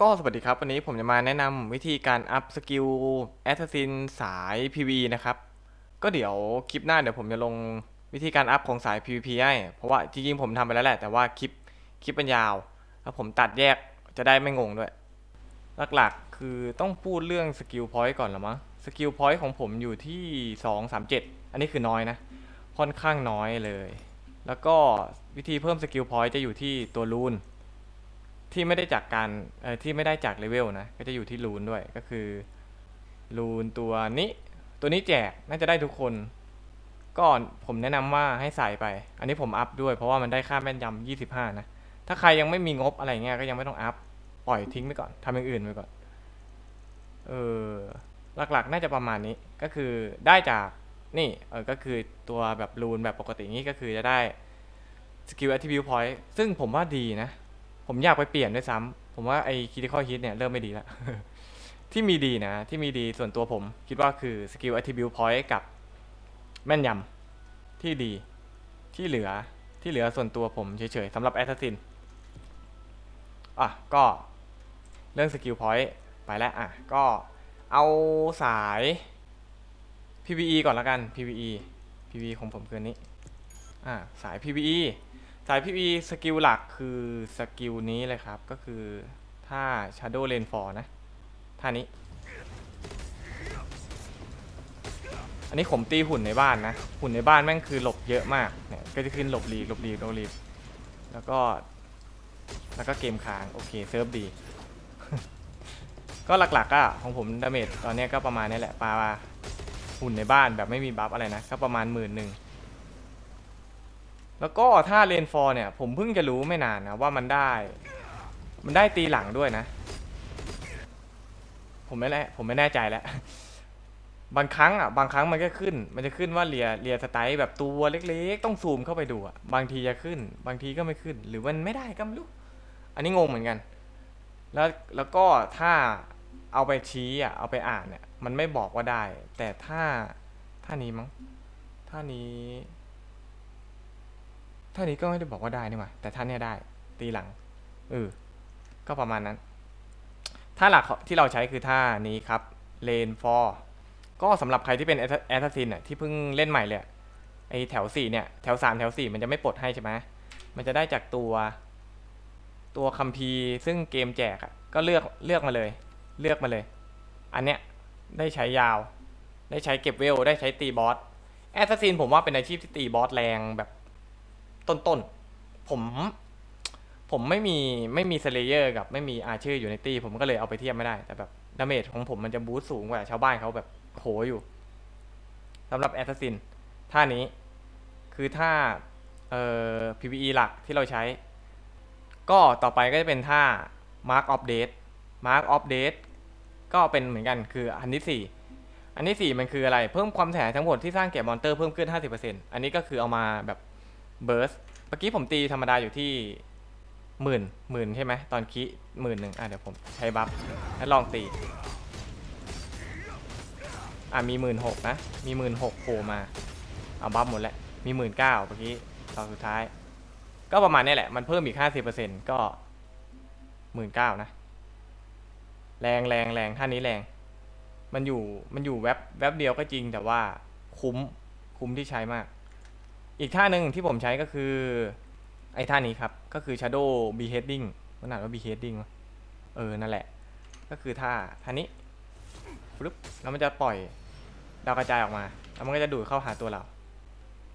ก็สวัสดีครับวันนี้ผมจะมาแนะนำวิธีการอัพสกิลแอสซัสซินสาย PV นะครับ ก็เดี๋ยวคลิปหน้าเดี๋ยวผมจะลงวิธีการอัพของสาย PVP ให้ เพราะว่าจริงๆผมทำไปแล้วแหละ แต่ว่าคลิปคลิปมันยาว แล้วผมตัดแยกจะได้ไม่งงด้วย หลักๆคือต้องพูดเรื่องสกิลพอยต์ก่อนละมั้งสกิลพอยต์ของผมอยู่ที่ 2 3 7 อันนี้คือน้อยนะ ค่อนข้างน้อยเลย แล้วก็วิธีเพิ่มสกิลพอยต์จะอยู่ที่ตัวรูน ที่ไม่ได้จากการเอ่อที่ไม่ได้จากเลเวลนะ ก็จะอยู่ที่รูนด้วยก็คือรูนตัวนี้ ตัวนี้แจกน่าจะได้ทุกคนก็ผมแนะนำว่าให้ใส่ไป อันนี้ผมอัพด้วยเพราะว่ามันได้ค่าแม่นยำ25 นะ ถ้าใครยังไม่มีงบอะไรเงี้ยก็ยังไม่ต้องอัพ ปล่อยทิ้งไปก่อนทำอย่างอื่นไปก่อน เออ หลักๆ น่าจะประมาณนี้ ก็คือได้จากนี่ เออ ก็คือตัวแบบรูนแบบปกตินี้ก็คือจะได้สกิล attribute point ซึ่งผมว่าดีนะ ผมอยากไปเปลี่ยนด้วยซ้ำผมว่าไอ้ critical hit เนี่ยเริ่มไม่ดีแล้ว ที่มีดีนะ ที่มีดีส่วนตัวผม คิดว่าคือ skill attribute point กับแม่นยำที่ดีที่เหลือที่เหลือส่วนตัวผมเฉยๆสำหรับ assassin อะก็เรื่อง skill point ไปแล้วอะก็เอาสาย PVE ก่อนละกัน PVE PVE ของผมคืนนี้อ่าสาย PVE สาย PVE สกิลหลักคือสกิลนี้เลยครับ ก็คือท่า Shadow Rainfall นะ ท่านี้ อันนี้ผมตีหุ่นในบ้านนะ หุ่นในบ้านแม่งคือหลบเยอะมาก เนี่ย ก็จะขึ้นหลบลีหลบลีหลบลีแล้วก็ แล้วก็เกมค้าง โอเคเซิร์ฟดี ก็หลักๆก็ของผมดาเมจตอนนี้ก็ประมาณนี้แหละปลาหุ่นในบ้านแบบไม่มีบัฟอะไรนะ ก็ประมาณหมื่นหนึ่ง แล้วก็ถ้าเลนฟอร์เนี่ย ผมเพิ่งจะรู้ไม่นานนะว่ามันได้ มันได้ตีหลังด้วยนะ ผมไม่แน่ผมไม่แน่ใจแล้ว บางครั้งอะบางครั้งมันก็ขึ้น มันจะขึ้นว่าเรียเรียสไตล์แบบตัวเล็กๆ ต้องซูมเข้าไปดูอะบางทีจะขึ้น บางทีก็ไม่ขึ้น หรือมันไม่ได้ก็ไม่รู้อันนี้งงเหมือนกัน แล้วแล้วก็ถ้าเอาไปชี้อะเอาไปอ่านเนี่ยมันไม่บอกว่าได้ แต่ถ้าท่านี้มั้งท่านี้ ท่านี้ก็ไม่ได้บอกว่าได้นี่หว่าแต่ท่าเนี้ยได้ ตีหลังเออก็ประมาณนั้นท่าหลักที่เราใช้คือท่านี้ครับเลนฟอร์ก็สำหรับใครที่เป็นแอสซัสซินอะที่เพิ่งเล่นใหม่เลยไอแถวสี่เนี่ยแถวสามแถวสี่มันจะไม่ปลดให้ใช่ไหมมันจะได้จากตัว ตัวคัมภีร์ซึ่งเกมแจกอะก็เลือกเลือกมาเลย เลือกมาเลย อันเนี้ยได้ใช้ยาว ได้ใช้เก็บเวล ได้ใช้ตีบอสแอสซัสซินผมว่าเป็นอาชีพที่ตีบอสแรงแบบ ต้นๆ ผม ผมไม่มีไม่มีสเลเยอร์กับไม่มีอาร์เชอร์อยู่ในตีผมก็เลยเอาไปเทียบไม่ได้ แต่แบบดาเมจของผมมันจะบูสต์สูงกว่าชาวบ้านเขาแบบโหอยู่สำหรับแอสซัสซินท่านี้คือท่าเอ่อ PVE หลักที่เราใช้ ก็ต่อไปก็จะเป็นท่า Mark of Death Mark of Death ก็เป็นเหมือนกันคืออันที่สี่อันที่สี่มันคืออะไร เพิ่มความเสียหายทั้งหมดที่สร้างแก่มอนเตอร์เพิ่มขึ้น 50%อันนี้ก็คือเอามาแบบ เบิร์สเมื่อกี้ผมตีธรรมดาอยู่ที่หมื่นหมื่นใช่ไหมตอนคีหมื่นหนึ่งอะเดี๋ยวผมใช้บัฟแล้วลองตี อะมีหมื่นหกนะ มีหมื่นหกโผล่มา เอาบัฟหมดแล้วมีหมื่นเก้าเมื่อกี้ตอนสุดท้าย ก็ประมาณนี้แหละ มันเพิ่มอีกห้าสิบเปอร์เซ็นต์ก็หมื่นเก้านะ แรงแรงแรงท่านี้แรง มันอยู่มันอยู่แว็บแว็บเดียวก็จริงแต่ว่าคุ้มคุ้มที่ใช้มาก อีกท่าหนึ่งที่ผมใช้ก็คือ ไอ้ท่านี้ครับ ก็คือ Shadow Beheading มันอ่านว่า Beheading เออ นั่นแหละ ก็คือท่าท่านี้ปึ๊บแล้วมันจะปล่อยดาวกระจายออกมา แล้วมันก็จะดูดเข้าหาตัวเรา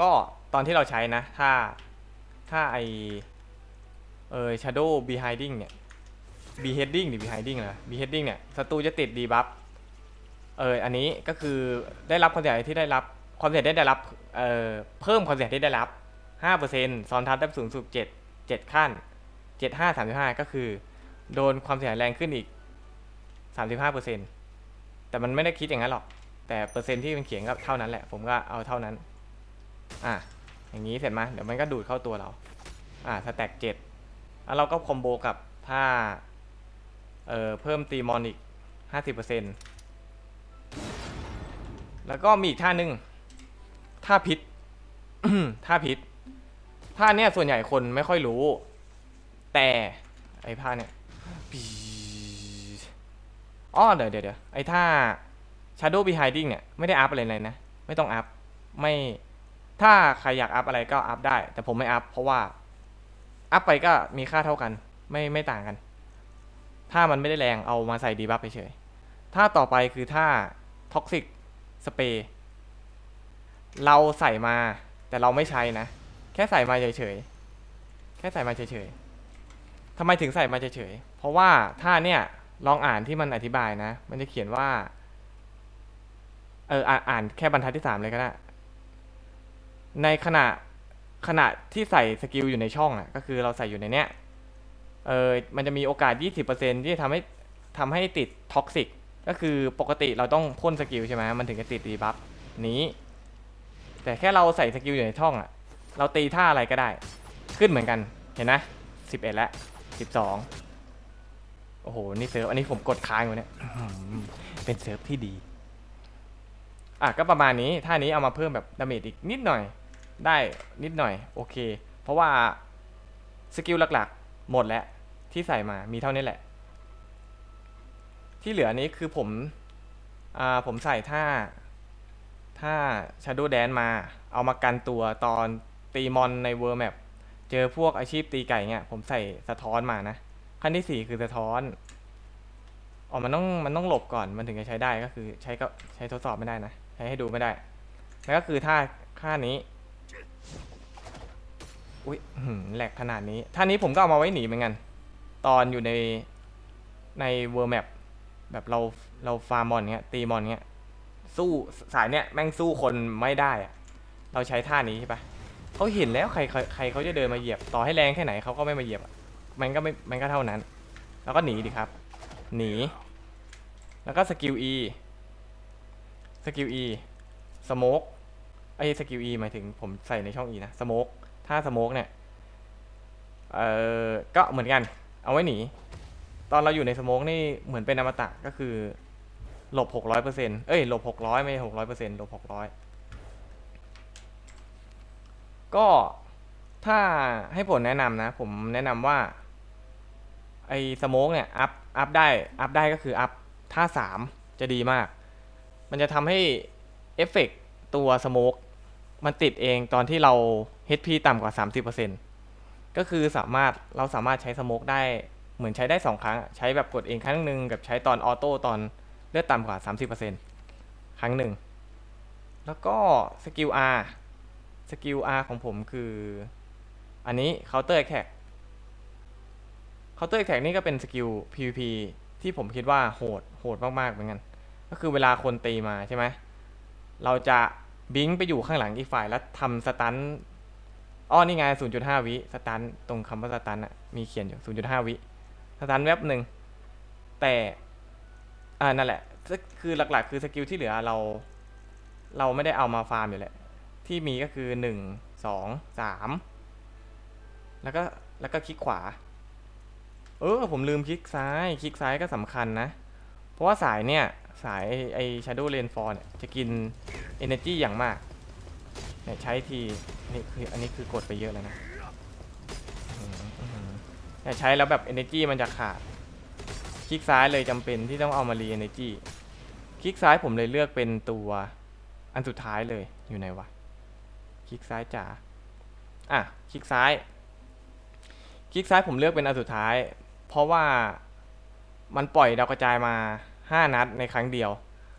ก็ตอนที่เราใช้นะถ้าถ้าไอเออ Shadow Behind เนี่ย Beheading หรือ Behind เหรอ Beheading เนี่ยศัตรูจะติดดีบัฟเอออันนี้ก็คือได้รับความเสียหายที่ได้รับความเสียหายได้รับ เอ่อเพิ่มความเสียหายที่ได้รับ 5%ซ้อนทับได้สูงสุด7 7 ขั้น 7 5 35 ก็คือ โดนความเสียหายแรงขึ้นอีก 35%แต่มันไม่ได้คิดอย่างนั้นหรอก แต่เปอร์เซ็นต์ที่มันเขียนก็เท่านั้นแหละ ผมก็เอาเท่านั้น อะ อย่างนี้เสร็จไหมเดี๋ยวมันก็ดูดเข้าตัวเรา อ่าสแต็กเจ็ดแล้วเราก็คอมโบกับถ้า เอ่อ เพิ่มตีมอนอีก 50%แล้วก็มีอีกท่านึง ท่าพิษ ท่าพิษท่าเนี้ยส่วนใหญ่คนไม่ค่อยรู้ แต่ไอ้ท่าเนี่ยปีอ๋อเดี๋ยวเดี๋ยวเดี๋ยวไอ้ท่า Shadow Behinding เนี่ยไม่ได้อัพอะไรเลยนะ ไม่ต้องอัพไม่ถ้าใครอยากอัพอะไรก็อัพได้ แต่ผมไม่อัพเพราะว่า อัพไปก็มีค่าเท่ากัน ไม่ไม่ต่างกัน ถ้ามันไม่ได้แรงเอามาใส่ดีบัฟเฉยถ้าต่อไปคือถ้า Toxic Spray เราใส่มาแต่เราไม่ใช้นะ แค่ใส่มาเฉยๆ แค่ใส่มาเฉยๆทำไมถึงใส่มาเฉยๆ เพราะว่าถ้าเนี่ยลองอ่านที่มันอธิบายนะ มันจะเขียนว่า เอออ่านอ่านแค่บรรทัดที่สามเลยก็ได้ในขณะขณะที่ใส่สกิลอยู่ในช่องอะ ก็คือเราใส่อยู่ในเนี้ย เออมันจะมีโอกาส 20%ที่จะทำให้ทำให้ติดท็อกซิก ก็คือปกติเราต้องพ่นสกิลใช่ไหมมันถึงจะติดดีบัฟนี้ แต่แค่เราใส่สกิลอยู่ในช่องอะเราตีท่าอะไรก็ได้ ขึ้นเหมือนกันเห็นนะสิบเอ็ดแล้วสิบสองโอ้โห นี่เซิร์ฟ อันนี้ผมกดค้างอยู่เนี่ย เป็นเซิร์ฟที่ดี อะ ก็ประมาณนี้ ท่านี้เอามาเพิ่มแบบดาเมจอีกนิดหน่อย ได้นิดหน่อย โอเค เพราะว่าสกิลหลักๆ หมดแล้ว ที่ใส่มา มีเท่านี้แหละ ที่เหลือนี้คือผม อ่า ผมใส่ท่า ถ้า Shadow Dance มาเอามากันตัวตอนตีมอนในเวอร์แมปเจอพวกอาชีพตีไก่เนี่ยผมใส่สะท้อนมานะ ขั้นที่สี่คือสะท้อนอ๋อมันต้องมันต้องหลบก่อนมันถึงจะใช้ได้ก็คือใช้ก็ใช้ทดสอบไม่ได้นะ ใช้ให้ดูไม่ได้ แล้วก็คือท่าท่านี้อุ๊ยหือแหลกขนาดนี้ท่านี้ผมก็เอามาไว้หนีเหมือนกัน ตอนอยู่ในในเวอร์แมปแบบเราเราฟาร์มมอนเงี้ยตีมอนเงี้ย สู้สายเนี้ยแม่งสู้คนไม่ได้อะเราใช้ท่านี้ใช่ปะเขาเห็นแล้วใครใครใครเขาจะเดินมาเหยียบต่อให้แรงแค่ไหนเขาก็ไม่มาเหยียบอะมันก็ไม่มันก็เท่านั้น แล้วก็หนีดิครับ หนี แล้วก็สกิล E สกิล E สโมกไอ้สกิล E หมายถึงผมใส่ในช่อง E นะสโมกถ้าสโมกเนี่ยเออก็เหมือนกัน เอาไว้หนี ตอนเราอยู่ในสโมกนี่เหมือนเป็นอมตะก็คือ ลบหกร้อยเปอร์เซ็นเอ้ยลบหกร้อยไม่หกร้อยเปอร์เซ็นหลบหกร้อยก็ถ้าให้ผลแนะนำนะ ผมแนะนำว่า ไอ้สโมกเนี่ย อัพ อัพได้ อัพได้ก็คืออัพท่าสามจะดีมาก มันจะทำให้เอฟเฟกต์ตัวสโมกมันติดเองตอนที่เรา HP ต่ำกว่า 30%ก็คือสามารถเราสามารถใช้สโมกได้เหมือนใช้ได้สองครั้ง ใช้แบบกดเองครั้งหนึ่งกับใช้ตอนออโต้ตอน เลือดต่ำกว่า 30%ครั้งหนึ่ง แล้วก็สกิล R สกิล R ของผมคือ อันนี้ Counter Attack Counter Attack นี่ก็เป็นสกิล PVP ที่ผมคิดว่าโหดโหดมากๆเหมือนกัน ก็คือเวลาคนตีมาใช่ไหม เราจะบิงไปอยู่ข้างหลังอีกฝ่ายแล้วทำสตันอ้อนี่ไง 0.5 วิสตันตรงคำว่าสตันอะมีเขียนอยู่ 0.5 วิสตันแวบหนึ่งแต่ อ่านั่นแหละคือหลักๆ คือสกิลที่เหลือเรา เราไม่ได้เอามาฟาร์มอยู่แหละที่มีก็คือหนึ่งสองสามแล้วก็แล้วก็คลิกขวา เออผมลืมคลิกซ้ายคลิกซ้ายก็สำคัญนะ เพราะว่าสายเนี่ยสายไอ้ Shadow Rainfall เนี่ยจะกิน Energy อย่างมากเนี่ยใช้ทีอันนี้คืออันนี้คือกดไปเยอะแล้วนะอื้อหืออื้อหือเนี่ยใช้แล้วแบบ Energy มันจะขาด ลิกซ้ายเลยจำเป็นที่ต้องเอามารี Energy คลิกซ้ายผมเลยเลือกเป็นตัวอันสุดท้ายเลยอยู่ไหนวะคลิกซ้ายจ๋าอะคลิกซ้าย คลิกซ้ายผมเลือกเป็นอันสุดท้าย เพราะว่ามันปล่อยดาวกระจายมา 5 นัดในครั้งเดียว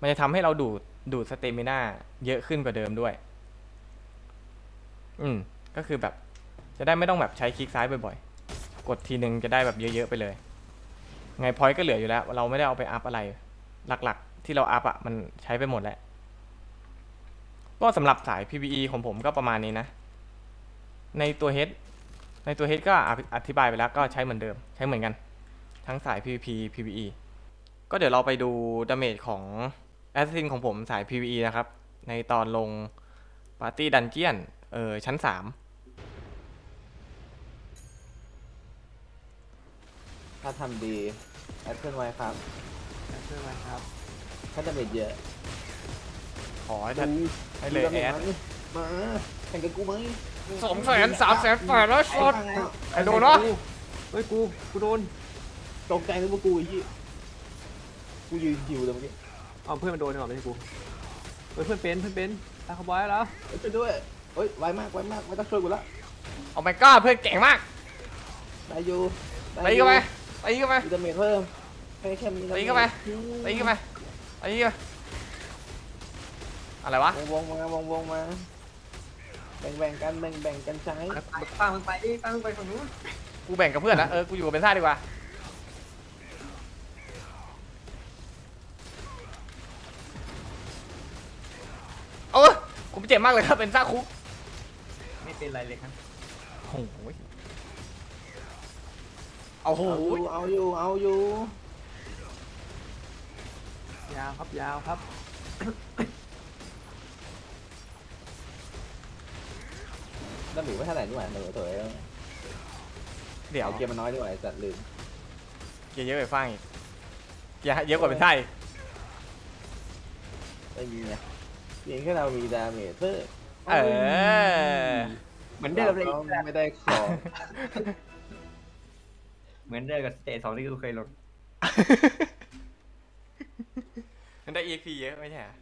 มันจะทำให้เราดูดดูดสเตมิน่าเยอะขึ้นกว่าเดิมด้วย อืม ก็คือแบบจะได้ไม่ต้องแบบใช้คลิกซ้ายบ่อยๆ กดทีนึงจะได้แบบเยอะๆไปเลย ไงพอยต์ก็เหลืออยู่แล้ว เราไม่ได้เอาไปอัพอะไร หลักๆ ที่เราอัพอะมันใช้ไปหมดแล้ว ก็สำหรับสาย PVE ของผมก็ประมาณนี้นะ ในตัว H ในตัว H ก็อธิอธิบายไปแล้วก็ใช้เหมือนเดิม ใช้เหมือนกัน ทั้งสาย PVP PVE ก็เดี๋ยวเราไปดูดาเมจของ Assassin ของผมสาย PVE นะครับ ในตอนลงปาร์ตี้ดันเจียนเออชั้น ถ้าทำดีแอดเพื่อนไว้ครับเพื่อนมาครับ ถ้าจะเม็ดเยอะ3ขอให้ท่าน ให้เลยดูดาแอดมจมาแข่งกับกูไหมสองแสนสามแสนแปดร้อยชดไอ้โดนเนอะ เฮ้ยกู กูโดน ตกใจนึกว่ากูไอ้ที่กูยืนหิวเลยเมื่อกี้เอาเพื่อนมันโดนก่อนไม่ใช่กูเฮ้ยเพื่อนเป็นเพื่อนเป็นตาขบอยแล้ว เอ้ยช่วยด้วยเฮ้ยไวมากไวมากไม่ต้องช่วยกูละโอ้ my god เพื่อนเก่งมากได้อยู่ด้ตีเข้าไป ตีเข้าไปมีดาเมจเพิ่มแค่แค่มีดาเมจตีเข้าไปตีเข้าไปตีเข้าไปอะไรวะวงวงมาวงวงมาแบ่งแบ่งกันแบ่งแบ่งกันใช้ป้ามึงไปดิป้ามึงไปฝั่งนู้นกูแบ่งกับเพื่อนนะเออกูอยู่กับเบนซ่าดีกว่าเออกูเจ็บมากเลยครับเบนซ่าคุก ไม่เป็นไรเลยครับโอ้โห เอาโหเอาอยู่เอาอยู่เอาอยู่ยาวครับยาวครับดาเมจไม่เท่าไหร่นี่หว่าเดี๋ยวเถอะเดี๋ยวไอเกมมันน้อยดีกว่าไอ้สัตว์ลืมเกียร์เยอะไปฟังอีกเกียร์เยอะกว่าเบนซ่าอีกไม่มีไงเพียงแค่เรามีดาเมจเพิ่มเออ เหมือนเดิมเลย ราก็ไม่ได้ของ เหมือนเดิมกับสเตจสองที่กูเคยลง มันได้ EP เยอะไม่ใช่เหรอ